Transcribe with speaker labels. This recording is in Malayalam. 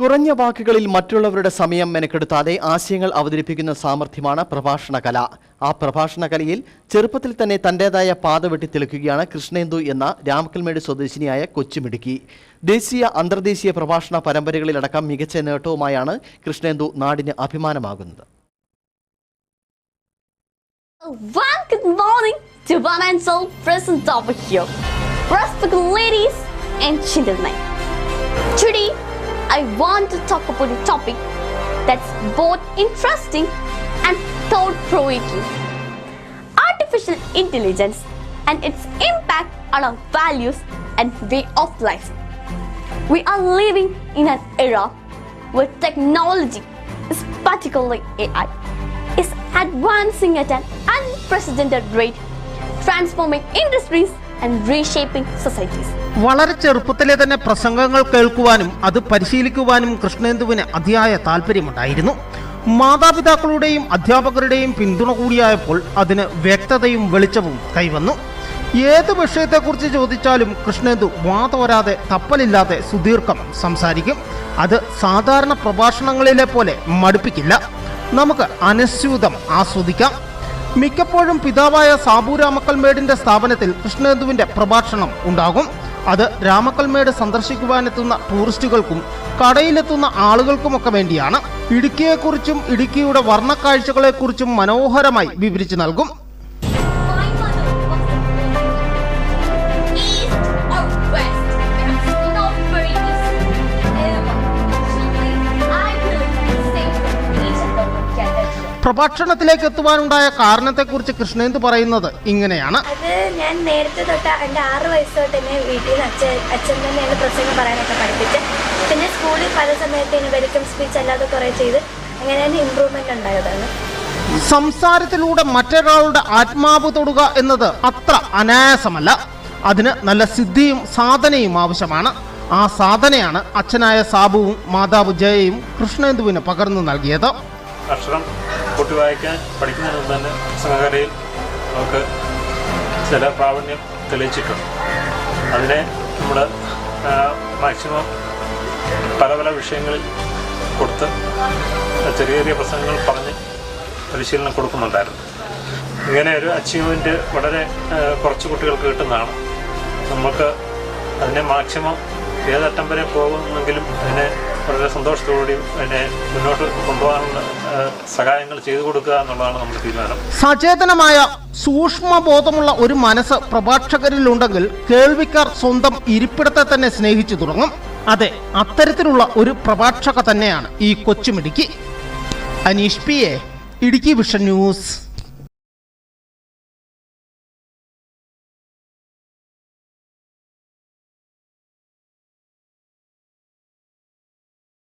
Speaker 1: കുറഞ്ഞ വാക്കുകളിൽ മറ്റുള്ളവരുടെ സമയം മെനക്കെടുത്താതെ ആശയങ്ങൾ അവതരിപ്പിക്കുന്ന സാമർഥ്യമാണ് പ്രഭാഷണ കല. ആ പ്രഭാഷണ കലയിൽ ചെറുപ്പത്തിൽ തന്നെ തന്റേതായ പാത വെട്ടി തെളിക്കുകയാണ് കൃഷ്ണേന്ദു എന്ന രാമക്കൽമേട് സ്വദേശിനിയായ കൊച്ചുമിടുക്കി. ദേശീയ അന്തർദേശീയ പ്രഭാഷണ പരമ്പരകളിലടക്കം മികച്ച നേട്ടവുമായാണ് കൃഷ്ണേന്ദു നാടിന് അഭിമാനമാകുന്നത്.
Speaker 2: Today, I want to talk about a topic that's both interesting and thought provoking artificial intelligence and its impact on our values and way of life. We are living in an era where technology, particularly AI, is advancing at an unprecedented rate, transforming industries and reshaping societies.
Speaker 3: വളരെ ചെറുപ്പത്തിലെ തന്നെ പ്രസംഗങ്ങൾ കേൾക്കുവാനും അത് പരിശീലിക്കുവാനും കൃഷ്ണേന്ദുവിന് അതിയായ താല്പര്യമുണ്ടായിരുന്നു. മാതാപിതാക്കളുടെയും അധ്യാപകരുടെയും പിന്തുണ കൂടിയായപ്പോൾ അതിന് വ്യക്തതയും വെളിച്ചവും കൈവന്നു. ഏത് വിഷയത്തെക്കുറിച്ച് ചോദിച്ചാലും കൃഷ്ണേന്ദു വാതോരാതെ തപ്പലില്ലാതെ സുദീർഘം സംസാരിക്കും. അത് സാധാരണ പ്രഭാഷണങ്ങളിലെ പോലെ മടുപ്പിക്കില്ല. നമുക്ക് അനുസ്യൂതം ആസ്വദിക്കാം. മിക്കപ്പോഴും പിതാവായ സാബു രാമക്കൽമേടിന്റെ സ്ഥാപനത്തിൽ കൃഷ്ണേന്ദുവിന്റെ പ്രഭാഷണം ഉണ്ടാകും. അത് രാമക്കൽമേട് സന്ദർശിക്കുവാനെത്തുന്ന ടൂറിസ്റ്റുകൾക്കും കടയിലെത്തുന്ന ആളുകൾക്കുമൊക്കെ വേണ്ടിയാണ്. ഇടുക്കിയെക്കുറിച്ചും ഇടുക്കിയുടെ വർണക്കാഴ്ചകളെക്കുറിച്ചും മനോഹരമായി വിവരിച്ചു നൽകും. പ്രഭാഷണത്തിലേക്ക് എത്തുവാനുണ്ടായ കാരണത്തെക്കുറിച്ച് കൃഷ്ണേന്ദു പറയുന്നത് ഇങ്ങനെയാണ്.
Speaker 4: അത് ഞാൻ നേരത്തെ തൊട്ട് എന്റെ ആറ് വയസ്സ് തൊട്ട് എന്നെ വീട്ടിൽ നിന്ന് അച്ഛൻ അച്ഛൻ തന്നെയാണ് പ്രസംഗം പറയാനൊക്കെ പഠിപ്പിച്ച് പിന്നെ സ്കൂളിൽ പല സമയത്ത് വെൽക്കം സ്പീച്ച് അല്ലാതെ കുറേ ചെയ്ത് അങ്ങനെ തന്നെ ഇമ്പ്രൂവ്മെന്റ് ഉണ്ടായതാണ്.
Speaker 3: സംസാരത്തിലൂടെ മറ്റൊരാളുടെ ആത്മാവ് തൊടുക എന്നത് അത്ര അനായാസമല്ല. അതിന് നല്ല സിദ്ധിയും സാധനയും ആവശ്യമാണ്. ആ സാധനയാണ് അച്ഛനായ സാബുവും മാതാവ് ജയയും കൃഷ്ണേന്ദുവിന് പകർന്നു നൽകിയത്.
Speaker 5: അക്ഷരം കൂട്ടി വായിക്കാൻ പഠിക്കുന്നതിന് മുമ്പ് തന്നെ സംഘകലയിൽ നമുക്ക് ചില പ്രാവീണ്യം തെളിയിച്ചിട്ടുണ്ട്. അതിനെ നമ്മൾ മാക്സിമം പല പല വിഷയങ്ങളിൽ കൊടുത്ത് ചെറിയ ചെറിയ പ്രസംഗങ്ങൾ പറഞ്ഞ് പരിശീലനം കൊടുക്കുന്നുണ്ടായിരുന്നു. ഇങ്ങനെ ഒരു അച്ചീവ്മെന്റ് വളരെ കുറച്ച് കുട്ടികൾക്ക് കിട്ടുന്നതാണ്. നമുക്ക് അതിനെ മാക്സിമം ഏതറ്റം വരെ പോകുന്നെങ്കിലും അതിനെ വളരെ സന്തോഷത്തോടുകൂടി അതിനെ മുന്നോട്ട് കൊണ്ടുപോകാനുള്ള സഹായങ്ങൾ ചെയ്തു കൊടുക്കുക എന്നുള്ളതാണ് നമ്മുടെ തീരുമാനം.
Speaker 3: സചേതനമായ സൂക്ഷ്മബോധമുള്ള ഒരു മനസ്സ് പ്രഭാഷകരിലുണ്ടെങ്കിൽ കേൾവിക്കാർ സ്വന്തം ഇരിപ്പിടത്തെ തന്നെ സ്നേഹിച്ചു തുടങ്ങും. അതെ അത്തരത്തിലുള്ള ഒരു പ്രഭാഷക തന്നെയാണ് ഈ കൊച്ചുമിടുക്കി. Aneesh P A Idukki vision news.